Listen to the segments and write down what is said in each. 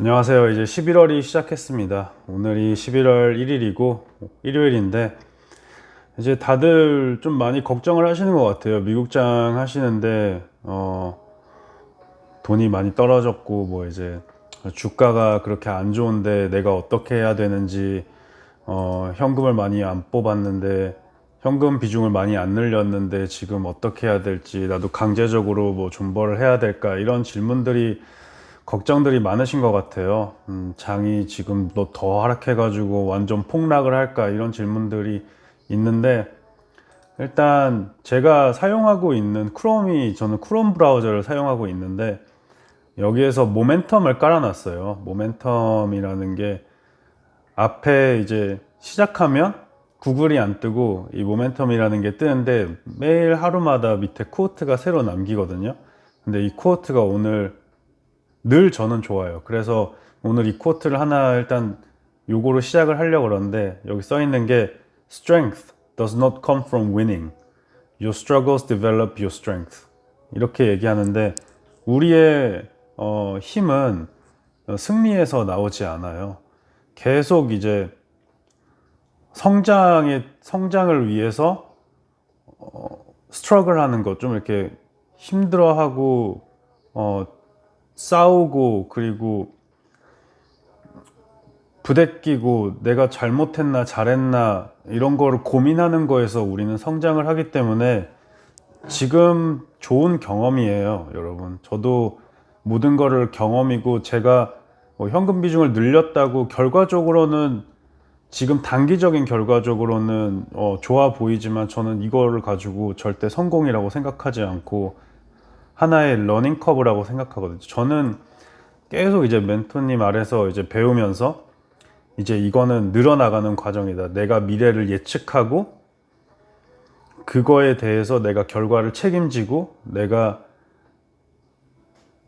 안녕하세요. 이제 11월이 시작했습니다. 오늘이 11월 1일이고 일요일인데 이제 다들 좀 많이 걱정을 하시는 것 같아요. 미국장 하시는데 어 돈이 많이 떨어졌고 뭐 이제 주가가 그렇게 안 좋은데 내가 어떻게 해야 되는지 어 현금을 많이 안 뽑았는데 현금 비중을 많이 안 늘렸는데 지금 어떻게 해야 될지 나도 강제적으로 뭐 존버를 해야 될까 이런 질문들이 걱정들이 많으신 것 같아요. 음, 장이 지금 너더 하락해가지고 완전 폭락을 할까 이런 질문들이 있는데 일단 제가 사용하고 있는 크롬이 저는 크롬 브라우저를 사용하고 있는데 여기에서 모멘텀을 깔아놨어요. 모멘텀이라는 게 앞에 이제 시작하면 구글이 안 뜨고 이 모멘텀이라는 게 뜨는데 매일 하루마다 밑에 코어트가 새로 남기거든요. 근데 이 코어트가 오늘 늘 저는 좋아요. 그래서 오늘 이 코트를 하나 일단 요거로 시작을 하려고 그러는데 여기 써 있는 게 strength does not come from winning. Your struggles develop your strength. 이렇게 얘기하는데 우리의 어, 힘은 승리에서 나오지 않아요. 계속 이제 성장의 성장을 위해서 어, 스트러글 하는 것 좀 이렇게 힘들어하고 어, 싸우고 그리고 부대끼고 내가 잘못했나 잘했나 이런 거를 고민하는 거에서 우리는 성장을 하기 때문에 지금 좋은 경험이에요, 여러분. 저도 모든 거를 경험이고 제가 뭐 현금 비중을 늘렸다고 결과적으로는 지금 단기적인 결과적으로는 어, 좋아 보이지만 저는 이거를 가지고 절대 성공이라고 생각하지 않고 하나의 러닝 커브라고 생각하거든요. 저는 계속 이제 멘토님 아래서 이제 배우면서 이제 이거는 늘어나가는 과정이다. 내가 미래를 예측하고 그거에 대해서 내가 결과를 책임지고 내가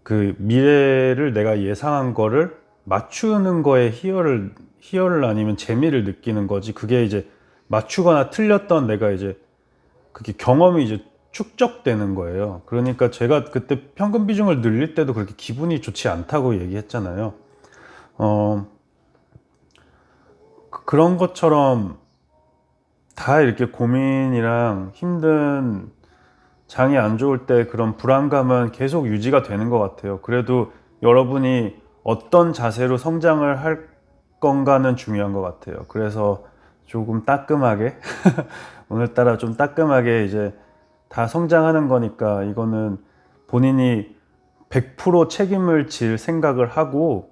그 미래를 내가 예상한 거를 맞추는 거에 희열을 희열을 아니면 재미를 느끼는 거지. 그게 이제 맞추거나 틀렸던 내가 이제 그게 경험이 이제 축적되는 거예요. 그러니까 제가 그때 평균 비중을 늘릴 때도 그렇게 기분이 좋지 않다고 얘기했잖아요. 어, 그- 그런 것처럼 다 이렇게 고민이랑 힘든 장이 안 좋을 때 그런 불안감은 계속 유지가 되는 것 같아요. 그래도 여러분이 어떤 자세로 성장을 할 건가는 중요한 것 같아요. 그래서 조금 따끔하게 오늘따라 좀 따끔하게 이제 다 성장하는 거니까 이거는 본인이 100% 책임을 질 생각을 하고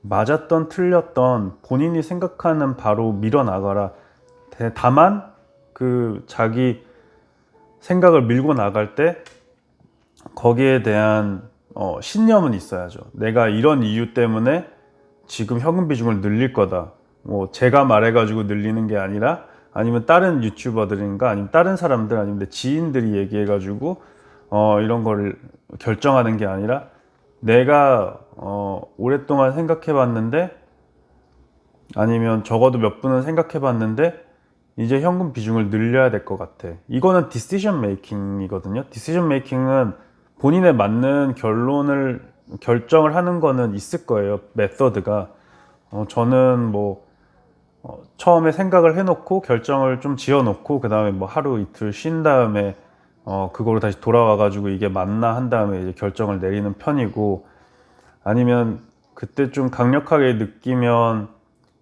맞았던 틀렸던 본인이 생각하는 바로 밀어나가라. 대- 다만 그 자기 생각을 밀고 나갈 때 거기에 대한 어, 신념은 있어야죠. 내가 이런 이유 때문에 지금 현금 비중을 늘릴 거다. 뭐 제가 말해가지고 늘리는 게 아니라 아니면 다른 유튜버들인가 아니면 다른 사람들 아니면 내 지인들이 얘기해 가지고 어, 이런 거를 결정하는 게 아니라 내가 어, 오랫동안 생각해 봤는데 아니면 적어도 몇 분은 생각해 봤는데 이제 현금 비중을 늘려야 될 것 같아. 이거는 디시전 메이킹이거든요. 디시전 메이킹은 본인에 맞는 결론을 결정을 하는 거는 있을 거예요. 메서드가. 어, 저는 뭐 어, 처음에 생각을 해놓고 결정을 좀 지어놓고 그 다음에 뭐 하루 이틀 쉰 다음에 어, 그거로 다시 돌아와가지고 이게 맞나 한 다음에 이제 결정을 내리는 편이고 아니면 그때 좀 강력하게 느끼면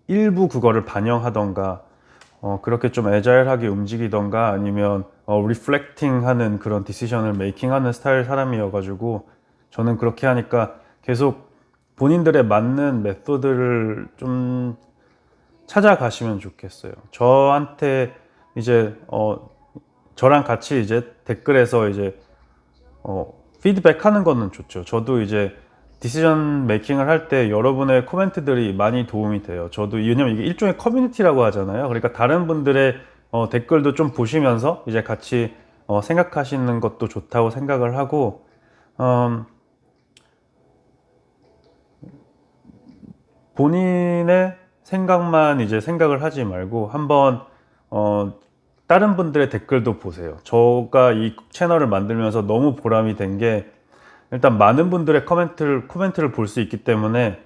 일부 그거를 반영하던가 어, 그렇게 좀 애자일하게 움직이던가 아니면 어, 리플렉팅 하는 그런 디시전을 메이킹 하는 스타일 사람이어가지고 저는 그렇게 하니까 계속 본인들의 맞는 메소드를 좀 찾아가시면 좋겠어요. 저한테 이제 어 저랑 같이 이제 댓글에서 이제 어 피드백 하는 거는 좋죠. 저도 이제 디시전 메이킹을 할 때 여러분의 코멘트들이 많이 도움이 돼요. 저도 왜냐면 이게 일종의 커뮤니티라고 하잖아요. 그러니까 다른 분들의 어, 댓글도 좀 보시면서 이제 같이 어, 생각하시는 것도 좋다고 생각을 하고 음, 본인의 생각만 이제 생각을 하지 말고 한번 어, 다른 분들의 댓글도 보세요. 저가 이 채널을 만들면서 너무 보람이 된 게 일단 많은 분들의 코멘트를 코멘트를 볼 수 있기 때문에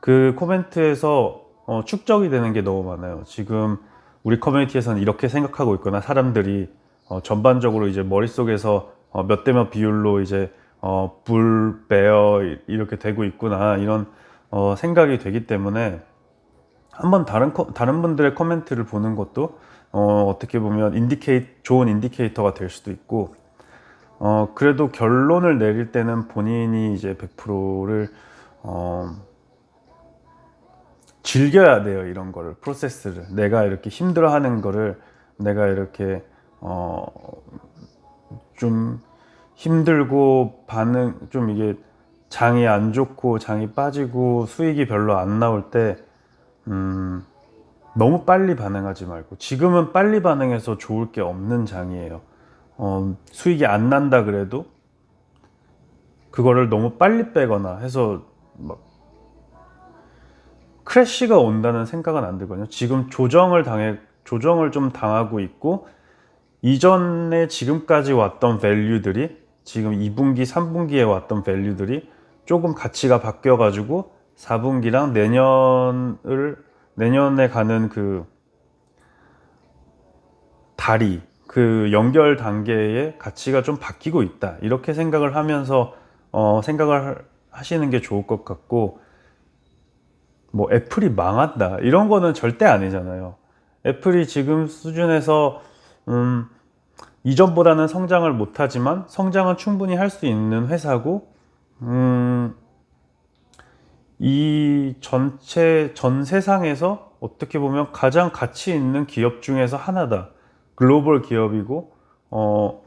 그 코멘트에서 어, 축적이 되는 게 너무 많아요. 지금 우리 커뮤니티에서는 이렇게 생각하고 있거나 사람들이 어, 전반적으로 이제 머릿속에서 어, 몇 대 몇 비율로 이제 어, 불, 베어 이렇게 되고 있구나 이런 어, 생각이 되기 때문에 한번 다른 커- 다른 분들의 코멘트를 보는 것도 어, 어떻게 보면 인디케이 좋은 인디케이터가 될 수도 있고 어, 그래도 결론을 내릴 때는 본인이 이제 100%를 어, 즐겨야 돼요 이런 거를 프로세스를. 내가 이렇게 힘들어하는 거를 내가 이렇게 어, 좀 힘들고 반응 좀 이게 장이 안 좋고 장이 빠지고 수익이 별로 안 나올 때 음, 너무 빨리 반응하지 말고 지금은 빨리 반응해서 좋을 게 없는 장이에요. 어, 수익이 안 난다 그래도 그거를 너무 빨리 빼거나 해서 막 크래쉬가 온다는 생각은 안 들거든요. 지금 조정을 당해 조정을 좀 당하고 있고 이전에 지금까지 왔던 밸류들이 지금 2분기, 3분기에 왔던 밸류들이 조금 가치가 바뀌어 가지고 4분기랑 내년을 내년에 가는 그 다리 그 연결 단계의 가치가 좀 바뀌고 있다 이렇게 생각을 하면서 어, 생각을 하시는 게 좋을 것 같고 뭐 애플이 망한다 이런 거는 절대 아니잖아요. 애플이 지금 수준에서 음, 이전보다는 성장을 못하지만 성장은 충분히 할 수 있는 회사고 음, 이 전체 전 세상에서 어떻게 보면 가장 가치 있는 기업 중에서 하나다. 글로벌 기업이고 어,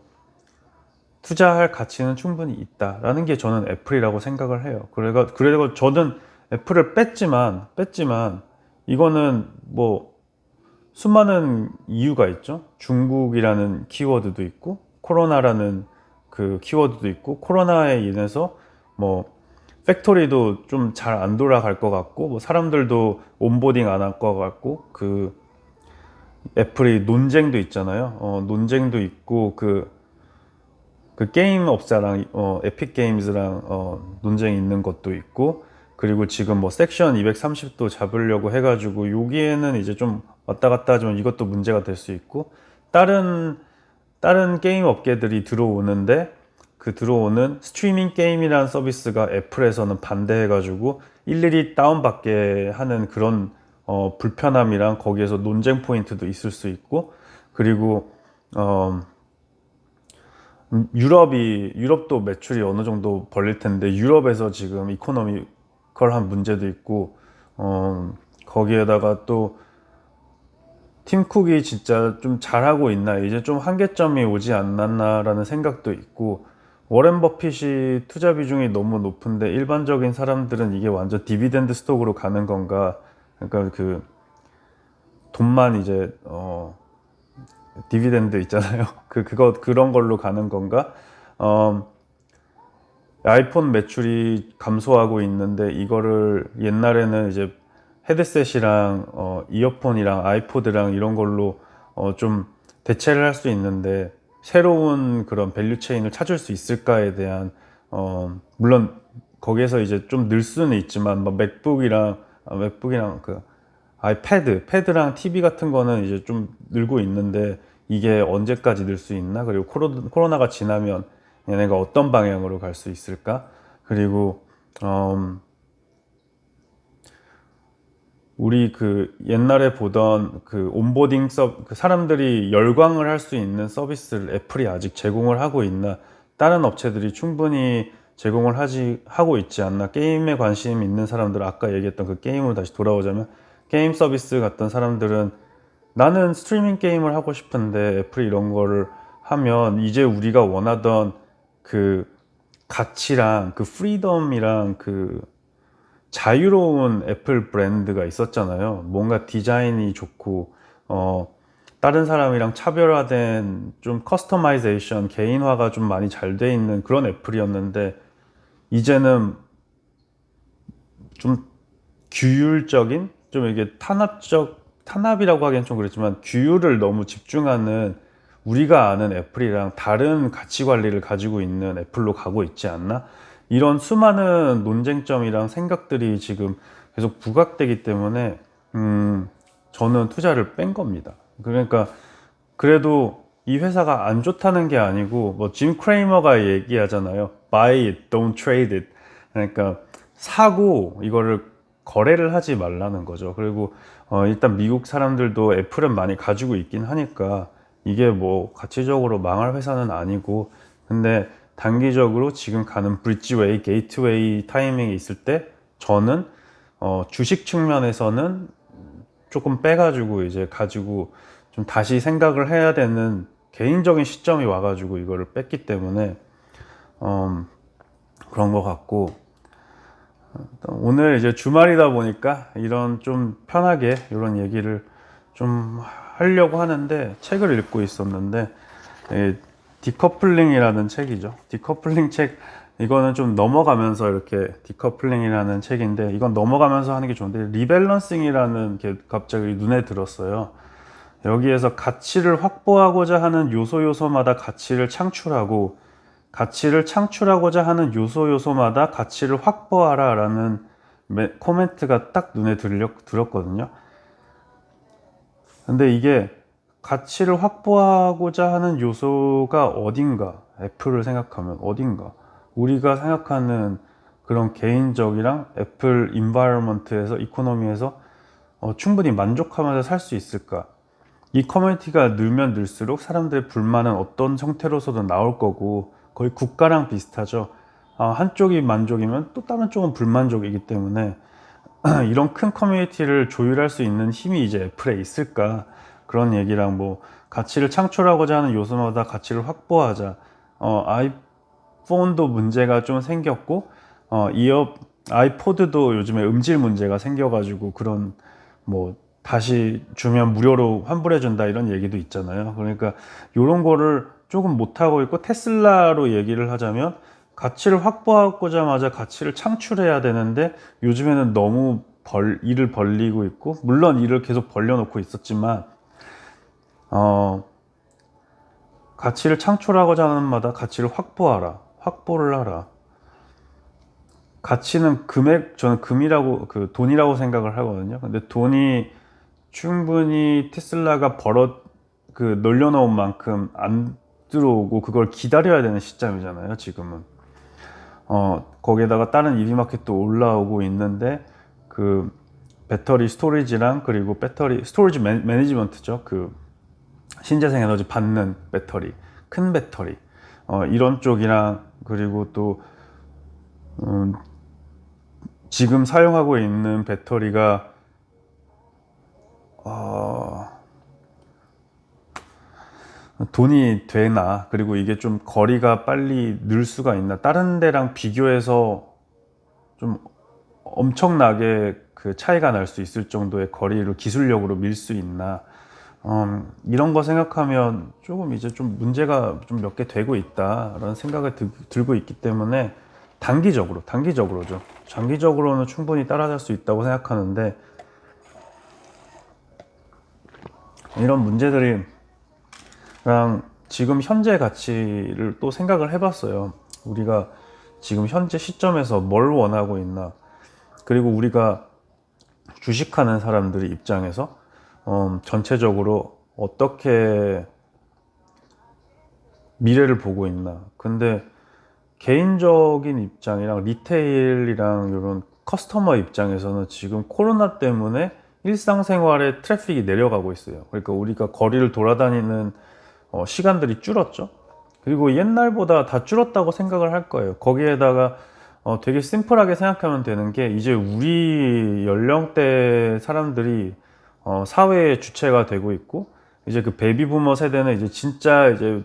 투자할 가치는 충분히 있다라는 게 저는 애플이라고 생각을 해요. 그래가 그래고 저는 애플을 뺐지만 뺐지만 이거는 뭐 수많은 이유가 있죠. 중국이라는 키워드도 있고 코로나라는 그 키워드도 있고 코로나에 인해서 뭐 팩토리도 좀 잘 안 돌아갈 것 같고 뭐 사람들도 온보딩 안 할 것 같고 그 애플이 논쟁도 있잖아요. 어, 논쟁도 있고 그, 그 게임 업자랑 어, 에픽 게임즈랑 어, 논쟁이 있는 것도 있고 그리고 지금 뭐 섹션 230도 잡으려고 해가지고 여기에는 이제 좀 왔다 갔다 하지만 이것도 문제가 될 수 있고 다른 다른 게임 업계들이 들어오는데 그 들어오는 스트리밍 게임이라는 서비스가 애플에서는 반대해가지고 일일이 다운받게 하는 그런 어, 불편함이랑 거기에서 논쟁 포인트도 있을 수 있고 그리고 어, 음, 유럽이 유럽도 매출이 어느 정도 벌릴 텐데 유럽에서 지금 이코노미컬한 문제도 있고 어, 거기에다가 또 팀쿡이 진짜 좀 잘하고 있나 이제 좀 한계점이 오지 않았나라는 생각도 있고 워렌 버핏이 투자 비중이 너무 높은데 일반적인 사람들은 이게 완전 디비덴드 스톡으로 가는 건가? 그러니까 그 돈만 이제 어 디비덴드 있잖아요. 그 그거 그런 걸로 가는 건가? 어 아이폰 매출이 감소하고 있는데 이거를 옛날에는 이제 헤드셋이랑 어, 이어폰이랑 아이포드랑 이런 걸로 어, 좀 대체를 할 수 있는데 새로운 그런 밸류 체인을 찾을 수 있을까에 대한 어, 물론 거기에서 이제 좀 늘 수는 있지만 뭐 맥북이랑 아, 맥북이랑 그 아이 패드, 패드랑 TV 같은 거는 이제 좀 늘고 있는데 이게 언제까지 늘 수 있나? 그리고 코로, 코로나가 지나면 얘네가 어떤 방향으로 갈 수 있을까? 그리고 음, 우리 그 옛날에 보던 그 온보딩 서그 사람들이 열광을 할 수 있는 서비스를 애플이 아직 제공을 하고 있나? 다른 업체들이 충분히 제공을 하지 하고 있지 않나? 게임에 관심 있는 사람들 아까 얘기했던 그 게임으로 다시 돌아오자면 게임 서비스 같던 사람들은 나는 스트리밍 게임을 하고 싶은데 애플이 이런 거를 하면 이제 우리가 원하던 그 가치랑 그 프리덤이랑 그 자유로운 애플 브랜드가 있었잖아요. 뭔가 디자인이 좋고 어 다른 사람이랑 차별화된 좀 커스터마이제이션, 개인화가 좀 많이 잘 돼 있는 그런 애플이었는데 이제는 좀 규율적인 좀 이게 탄압적 탄압이라고 하기엔 좀 그렇지만 규율을 너무 집중하는 우리가 아는 애플이랑 다른 가치 관리를 가지고 있는 애플로 가고 있지 않나? 이런 수많은 논쟁점이랑 생각들이 지금 계속 부각되기 때문에 음, 저는 투자를 뺀 겁니다. 그러니까 그래도 이 회사가 안 좋다는 게 아니고 뭐 짐 크레이머가 얘기하잖아요. Buy it, don't trade it. 그러니까 사고 이거를 거래를 하지 말라는 거죠. 그리고 어, 일단 미국 사람들도 애플은 많이 가지고 있긴 하니까 이게 뭐 가치적으로 망할 회사는 아니고 근데 단기적으로 지금 가는 브릿지웨이, 게이트웨이 타이밍이 있을 때 저는 어, 주식 측면에서는 조금 빼가지고 이제 가지고 좀 다시 생각을 해야 되는 개인적인 시점이 와가지고 이거를 뺐기 때문에 음, 그런 것 같고 오늘 이제 주말이다 보니까 이런 좀 편하게 이런 얘기를 좀 하려고 하는데 책을 읽고 있었는데 예, 디커플링이라는 책이죠. 디커플링 책 이거는 좀 넘어가면서 이렇게 디커플링이라는 책인데 이건 넘어가면서 하는 게 좋은데 리밸런싱이라는 게 갑자기 눈에 들었어요. 여기에서 가치를 확보하고자 하는 요소 요소마다 가치를 창출하고 가치를 창출하고자 하는 요소 요소마다 가치를 확보하라 라는 메- 코멘트가 딱 눈에 들려, 들었거든요. 근데 이게 가치를 확보하고자 하는 요소가 어딘가 애플을 생각하면 어딘가 우리가 생각하는 그런 개인적이랑 애플 인바이러먼트에서 이코노미에서 어, 충분히 만족하면서 살 수 있을까 이 커뮤니티가 늘면 늘수록 사람들의 불만은 어떤 형태로서도 나올 거고 거의 국가랑 비슷하죠. 아, 한쪽이 만족이면 또 다른 쪽은 불만족이기 때문에 이런 큰 커뮤니티를 조율할 수 있는 힘이 이제 애플에 있을까 그런 얘기랑 뭐 가치를 창출하고자 하는 요소마다 가치를 확보하자. 어, 아이폰도 문제가 좀 생겼고 어, 이어 아이포드도 요즘에 음질 문제가 생겨가지고 그런 뭐 다시 주면 무료로 환불해 준다 이런 얘기도 있잖아요. 그러니까 이런 거를 조금 못 하고 있고 테슬라로 얘기를 하자면 가치를 확보하고자마자 가치를 창출해야 되는데 요즘에는 너무 벌 일을 벌리고 있고 물론 일을 계속 벌려놓고 있었지만 어 가치를 창출하고자 하는 마다 가치를 확보하라 확보를 하라 가치는 금액 저는 금이라고 그 돈이라고 생각을 하거든요. 근데 돈이 충분히 테슬라가 벌어 그 놀려놓은 만큼 안 들어오고 그걸 기다려야 되는 시점이잖아요. 지금은 어 거기에다가 다른 EV 마켓도 올라오고 있는데 그 배터리 스토리지랑 그리고 배터리 스토리지 매, 매니지먼트죠. 그 신재생 에너지 받는 배터리, 큰 배터리 어, 이런 쪽이랑 그리고 또 음, 지금 사용하고 있는 배터리가 어, 돈이 되나? 그리고 이게 좀 거리가 빨리 늘 수가 있나? 다른 데랑 비교해서 좀 엄청나게 그 차이가 날 수 있을 정도의 거리를 기술력으로 밀 수 있나 음, 이런 거 생각하면 조금 이제 좀 문제가 좀 몇 개 되고 있다라는 생각이 들, 들고 있기 때문에 단기적으로 단기적으로죠 장기적으로는 충분히 따라갈 수 있다고 생각하는데 이런 문제들이 랑 지금 현재 가치를 또 생각을 해봤어요. 우리가 지금 현재 시점에서 뭘 원하고 있나. 그리고 우리가 주식하는 사람들의 입장에서 음, 전체적으로 어떻게 미래를 보고 있나. 근데 개인적인 입장이랑 리테일이랑 이런 커스터머 입장에서는 지금 코로나 때문에 일상생활의 트래픽이 내려가고 있어요. 그러니까 우리가 거리를 돌아다니는 어, 시간들이 줄었죠. 그리고 옛날보다 다 줄었다고 생각을 할 거예요. 거기에다가 어, 되게 심플하게 생각하면 되는 게 이제 우리 연령대 사람들이 어, 사회의 주체가 되고 있고 이제 그 베이비 부머 세대는 이제 진짜 이제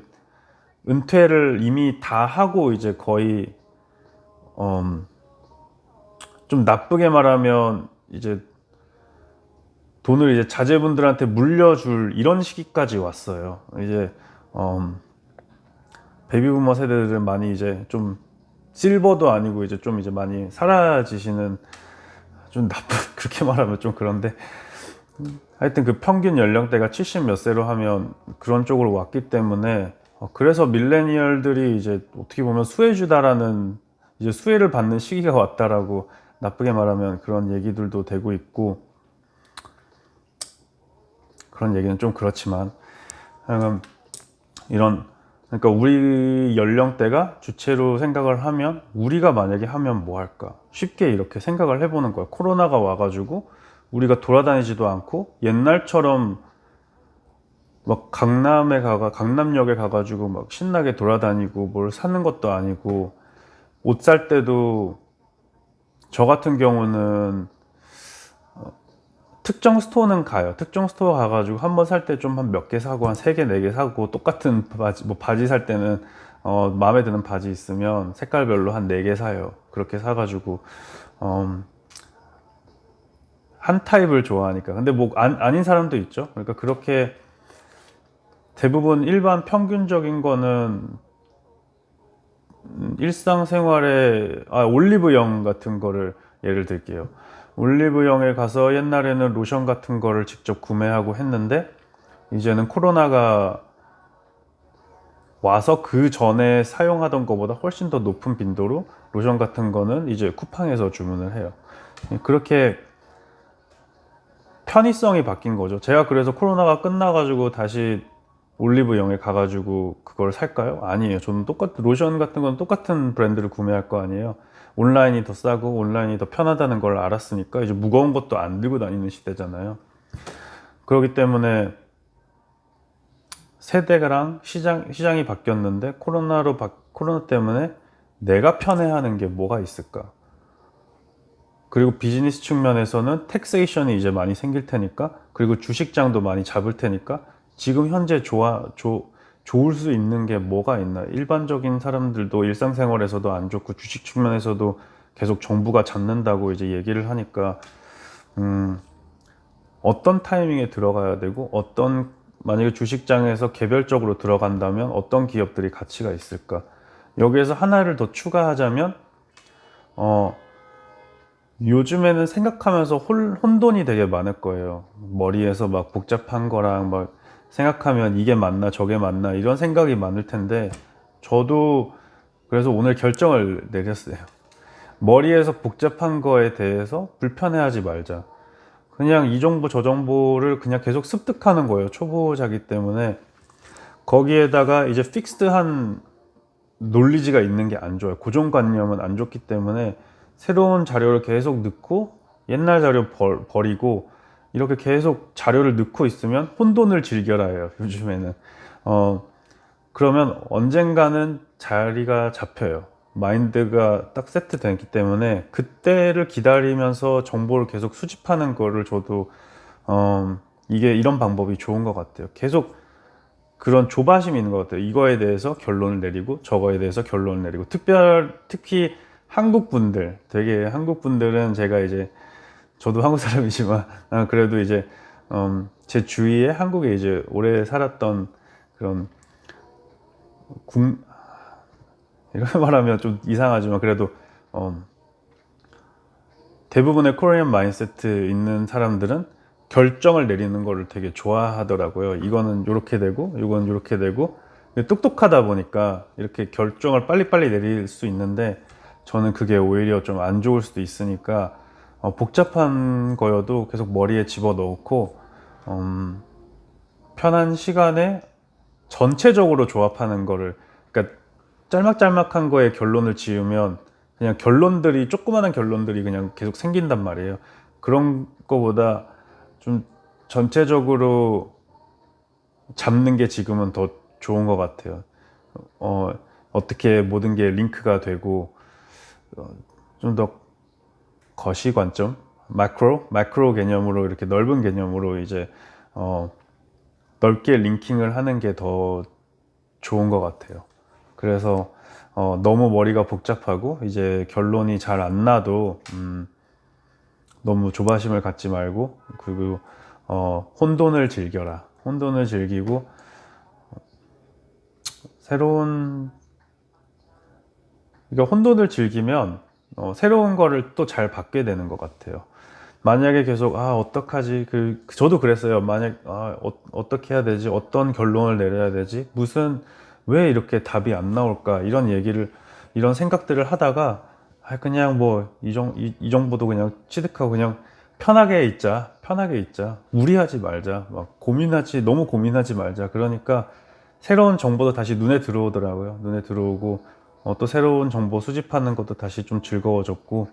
은퇴를 이미 다 하고 이제 거의 음, 좀 나쁘게 말하면 이제 돈을 이제 자제분들한테 물려줄 이런 시기까지 왔어요. 이제 음, 베이비부머 세대들은 많이 이제 좀 실버도 아니고 이제 좀 이제 많이 사라지시는 좀 나쁜 그렇게 말하면 좀 그런데 하여튼 그 평균 연령대가 70 몇 세로 하면 그런 쪽으로 왔기 때문에 어, 그래서 밀레니얼들이 이제 어떻게 보면 수혜주다라는 이제 수혜를 받는 시기가 왔다라고 나쁘게 말하면 그런 얘기들도 되고 있고 그런 얘기는 좀 그렇지만 이런 그러니까 우리 연령대가 주체로 생각을 하면 우리가 만약에 하면 뭐 할까? 쉽게 이렇게 생각을 해보는 거야. 코로나가 와가지고 우리가 돌아다니지도 않고 옛날처럼 막 강남에 가가 강남역에 가가지고 막 신나게 돌아다니고 뭘 사는 것도 아니고 옷 살 때도 저 같은 경우는 어, 특정 스토어는 가요. 특정 스토어 가가지고 한 번 살 때 좀 한 몇 개 사고 한 세 개 네 개 사고 똑같은 바지 뭐 바지 살 때는 어 마음에 드는 바지 있으면 색깔별로 한 네 개 사요. 그렇게 사가지고 음, 한 타입을 좋아하니까. 근데 뭐 안, 아닌 사람도 있죠. 그러니까 그렇게 대부분 일반 평균적인 거는 음, 일상생활에 아 올리브영 같은 거를 예를 들게요. 올리브영에 가서 옛날에는 로션 같은 거를 직접 구매하고 했는데 이제는 코로나가 와서 그 전에 사용하던 것보다 훨씬 더 높은 빈도로 로션 같은 거는 이제 쿠팡에서 주문을 해요. 그렇게 편의성이 바뀐 거죠. 제가 그래서 코로나가 끝나가지고 다시 올리브영에 가가지고 그걸 살까요? 아니에요. 저는 똑같은 로션 같은 건 똑같은 브랜드를 구매할 거 아니에요. 온라인이 더 싸고 온라인이 더 편하다는 걸 알았으니까 이제 무거운 것도 안 들고 다니는 시대잖아요. 그렇기 때문에 세대가랑 시장 시장이 바뀌었는데 코로나로 바, 코로나 때문에 내가 편해하는 게 뭐가 있을까? 그리고 비즈니스 측면에서는 텍세이션이 이제 많이 생길 테니까 그리고 주식장도 많이 잡을 테니까 지금 현재 좋아 조, 좋을 수 있는 게 뭐가 있나? 일반적인 사람들도 일상생활에서도 안 좋고 주식 측면에서도 계속 정부가 잡는다고 이제 얘기를 하니까 음, 어떤 타이밍에 들어가야 되고 어떤 만약에 주식장에서 개별적으로 들어간다면 어떤 기업들이 가치가 있을까? 여기에서 하나를 더 추가하자면 어 요즘에는 생각하면서 홀, 혼돈이 되게 많을 거예요. 머리에서 막 복잡한 거랑 막 생각하면 이게 맞나 저게 맞나 이런 생각이 많을 텐데 저도 그래서 오늘 결정을 내렸어요. 머리에서 복잡한 거에 대해서 불편해하지 말자. 그냥 이 정보 저 정보를 그냥 계속 습득하는 거예요. 초보자기 때문에 거기에다가 이제 픽스드한 논리지가 있는 게 안 좋아요. 고정관념은 안 좋기 때문에 새로운 자료를 계속 넣고 옛날 자료 벌, 버리고 이렇게 계속 자료를 넣고 있으면 혼돈을 즐겨라요 요즘에는. 어 그러면 언젠가는 자리가 잡혀요. 마인드가 딱 세트됐기 때문에 그때를 기다리면서 정보를 계속 수집하는 거를 저도 어 이게 이런 방법이 좋은 것 같아요. 계속 그런 조바심이 있는 것 같아요. 이거에 대해서 결론을 내리고 저거에 대해서 결론을 내리고 특별 특히 한국 분들 되게 한국 분들은 제가 이제 저도 한국 사람이지만 아, 그래도 이제 음, 제 주위에 한국에 이제 오래 살았던 그런 국 이런 말하면 좀 이상하지만 그래도 음, 대부분의 코리안 마인세트 있는 사람들은 결정을 내리는 거를 되게 좋아하더라고요. 이거는 이렇게 되고 이건 이렇게 되고 똑똑하다 보니까 이렇게 결정을 빨리빨리 내릴 수 있는데 저는 그게 오히려 좀 안 좋을 수도 있으니까 어, 복잡한 거여도 계속 머리에 집어 넣고 음, 편한 시간에 전체적으로 조합하는 거를 그러니까 짤막짤막한 거에 결론을 지으면 그냥 결론들이 조그마한 결론들이 그냥 계속 생긴단 말이에요. 그런 거보다 좀 전체적으로 잡는 게 지금은 더 좋은 것 같아요. 어, 어떻게 모든 게 링크가 되고 어, 좀 더 거시 관점, 마크로, 마크로 개념으로 이렇게 넓은 개념으로 이제 어, 넓게 링킹을 하는 게 더 좋은 것 같아요. 그래서 어, 너무 머리가 복잡하고 이제 결론이 잘 안 나도 음, 너무 조바심을 갖지 말고 그리고 어, 혼돈을 즐겨라. 혼돈을 즐기고 새로운 그러니까 혼돈을 즐기면 어, 새로운 거를 또 잘 받게 되는 것 같아요. 만약에 계속 아 어떡하지? 그 저도 그랬어요. 만약 아 어, 떻게 해야 되지? 어떤 결론을 내려야 되지? 무슨 왜 이렇게 답이 안 나올까? 이런 얘기를 이런 생각들을 하다가 아, 그냥 뭐이이 정도도 그냥 취득하고 그냥 편하게 있자. 편하게 있자. 무리하지 말자. 막 고민하지 너무 고민하지 말자. 그러니까 새로운 정보도 다시 눈에 들어오더라고요. 눈에 들어오고 어, 또 새로운 정보 수집하는 것도 다시 좀 즐거워졌고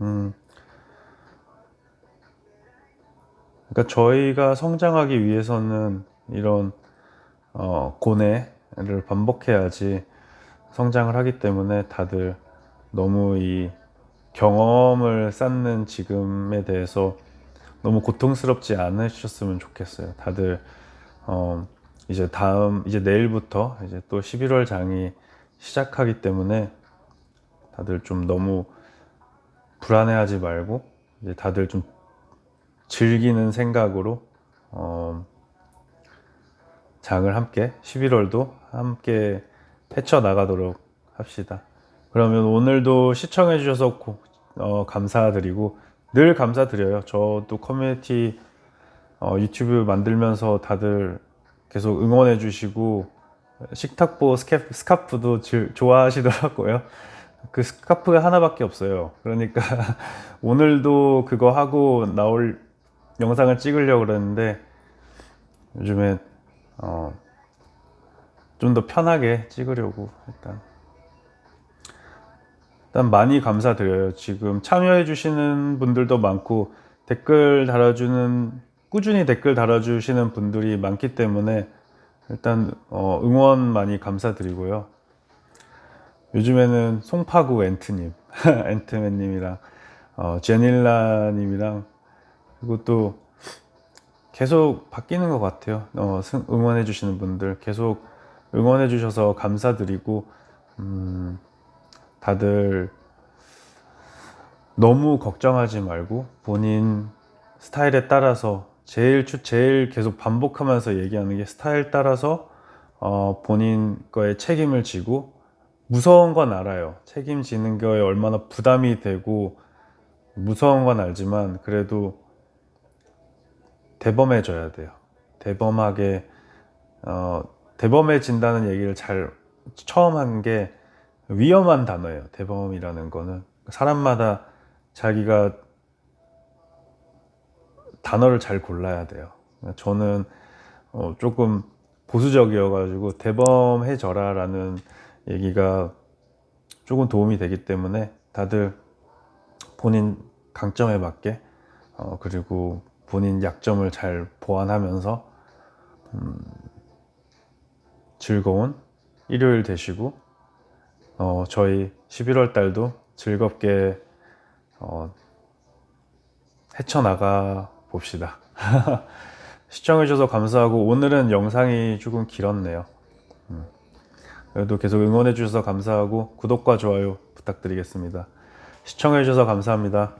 음 그러니까 저희가 성장하기 위해서는 이런 어, 고뇌를 반복해야지 성장을 하기 때문에 다들 너무 이 경험을 쌓는 지금에 대해서 너무 고통스럽지 않으셨으면 좋겠어요. 다들 어, 이제 다음 이제 내일부터 이제 또 11월 장이 시작하기 때문에 다들 좀 너무 불안해하지 말고 이제 다들 좀 즐기는 생각으로 어, 장을 함께 11월도 함께 헤쳐 나가도록 합시다. 그러면 오늘도 시청해 주셔서 고- 어, 감사드리고 늘 감사드려요. 저도 커뮤니티 어, 유튜브 만들면서 다들 계속 응원해 주시고 식탁보 스캡, 스카프도 질- 좋아하시더라고요. 그 스카프가 하나밖에 없어요. 그러니까 오늘도 그거 하고 나올 영상을 찍으려고 그랬는데 요즘에 어, 좀 더 편하게 찍으려고 일단 일단 많이 감사드려요. 지금 참여해 주시는 분들도 많고 댓글 달아주는 꾸준히 댓글 달아주시는 분들이 많기 때문에 일단 어, 응원 많이 감사드리고요. 요즘에는 송파구 엔트님, 엔트맨님이랑 어, 제닐라님이랑 그리고 또 계속 바뀌는 것 같아요. 어, 승- 응원해 주시는 분들 계속 응원해 주셔서 감사드리고 음, 다들 너무 걱정하지 말고 본인 스타일에 따라서 제일 추- 제일 계속 반복하면서 얘기하는 게 스타일 따라서 어, 본인 거에 책임을 지고 무서운 건 알아요. 책임지는 거에 얼마나 부담이 되고 무서운 건 알지만 그래도 대범해져야 돼요. 대범하게 어, 대범해진다는 얘기를 잘 처음 한 게 위험한 단어예요. 대범이라는 거는 사람마다 자기가 단어를 잘 골라야 돼요. 저는 어, 조금 보수적이어가지고 대범해져라라는 얘기가 조금 도움이 되기 때문에 다들 본인 강점에 맞게 어, 그리고 본인 약점을 잘 보완하면서 음, 즐거운 일요일 되시고 어, 저희 11월 달도 즐겁게 어, 헤쳐나가 봅시다. 시청해주셔서 감사하고 오늘은 영상이 조금 길었네요. 음, 그래도 계속 응원해주셔서 감사하고 구독과 좋아요 부탁드리겠습니다. 시청해주셔서 감사합니다.